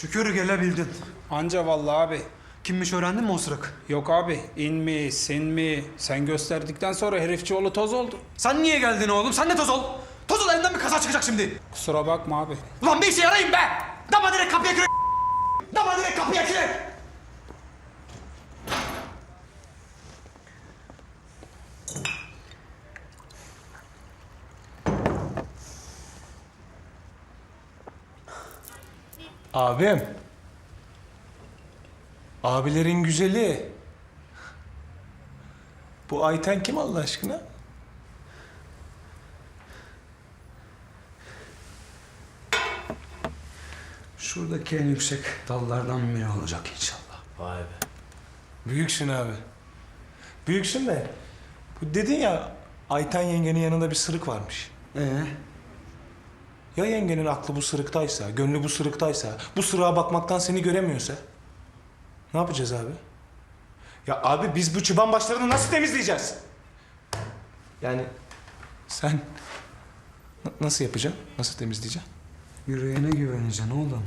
Şükür gelebildin. Anca vallahi abi. Kimmiş öğrendin mi o sırık? Yok abi in mi sin mi sen gösterdikten sonra herifçioğlu toz oldu. Sen niye geldin oğlum? Sen de toz ol. Toz ol elinden bir kaza çıkacak şimdi. Kusura bakma abi. Ulan bir işe yarayın be! Dama direkt kapıya kürek! Dama direkt kapıya kürek! Abim. Abilerin güzeli. Bu Ayten kim Allah aşkına? Şuradaki en yüksek dallardan biri olacak inşallah. Vay be. Büyüksün abi. Büyüksün de. Bu dedin ya Ayten yengenin yanında bir sırık varmış. Ee? Ya yengenin aklı bu sırıktaysa, gönlü bu sırıktaysa, bu sırığa bakmaktan seni göremiyorsa? Ne yapacağız abi? Ya abi biz bu çıban başlarını nasıl temizleyeceğiz? Yani sen n- nasıl yapacaksın? Nasıl temizleyeceksin? Yüreğine güveneceksin oğlum.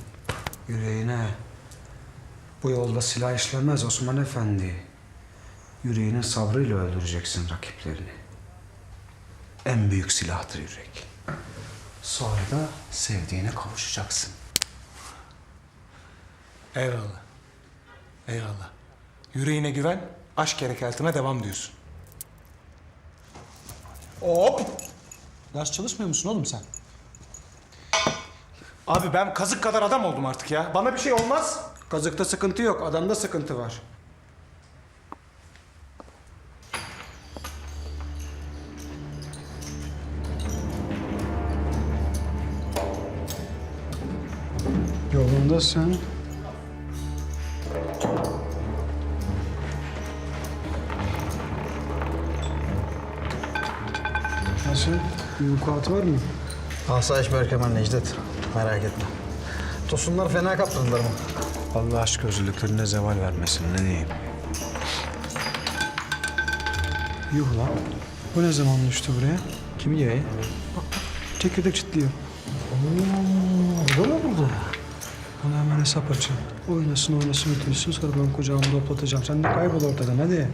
Yüreğine. Bu yolda silah işlemez Osman Efendi. Yüreğinin sabrıyla öldüreceksin rakiplerini. En büyük silahtır yürek. Sonra da sevdiğine kavuşacaksın. Eyvallah. Eyvallah. Yüreğine güven, aşk harekatına devam diyorsun. Hop! Ders çalışmıyor musun oğlum sen? Abi ben kazık kadar adam oldum artık ya. Bana bir şey olmaz. Kazıkta sıkıntı yok, adamda sıkıntı var. Yolundasın. Nasıl? Bir vukuat var mı? Asayiş Berkeman Necdet. Merak etme. Tosunlar fena kaptırdılar mı? Allah aşk özürlüklerine zeval vermesin ne diyeyim. Yuh lan. Bu ne zaman düştü buraya? Kim diyor ya? Çekirdek çitliyor. Oo, burada mı burada? Hesap açın. Oynasın oynasın bitirsin sonra ben kucağımda toplatacağım. Sen de kaybol ortadan hadi.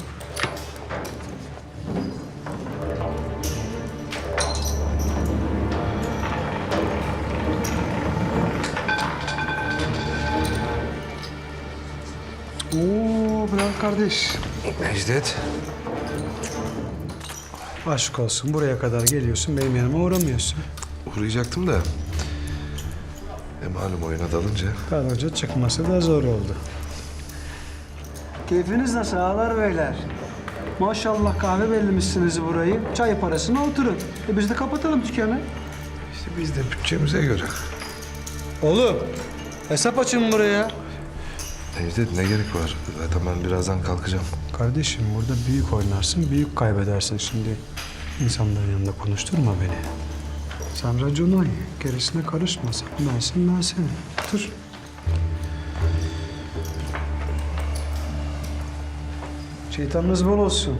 Oo Bülent kardeş. Necdet. Aşk olsun buraya kadar geliyorsun benim yanıma uğramıyorsun. Uğrayacaktım da. E malum oyuna dalınca. Karaca çıkması da zor oldu. Keyfiniz nasıl ağalar beyler? Maşallah kahve bellemişsiniz burayı. Çay parasına oturun. E biz de kapatalım dükkanı. İşte biz de bütçemize göre. Oğlum hesap açın buraya. Necdet ne gerek var? Zaten ben birazdan kalkacağım. Kardeşim burada büyük oynarsın, büyük kaybedersin şimdi. İnsanların yanında konuşturma beni. Sen racon oy, gerisine karışma. Bensin, ben senin. Otur. Şeytanınız bol olsun.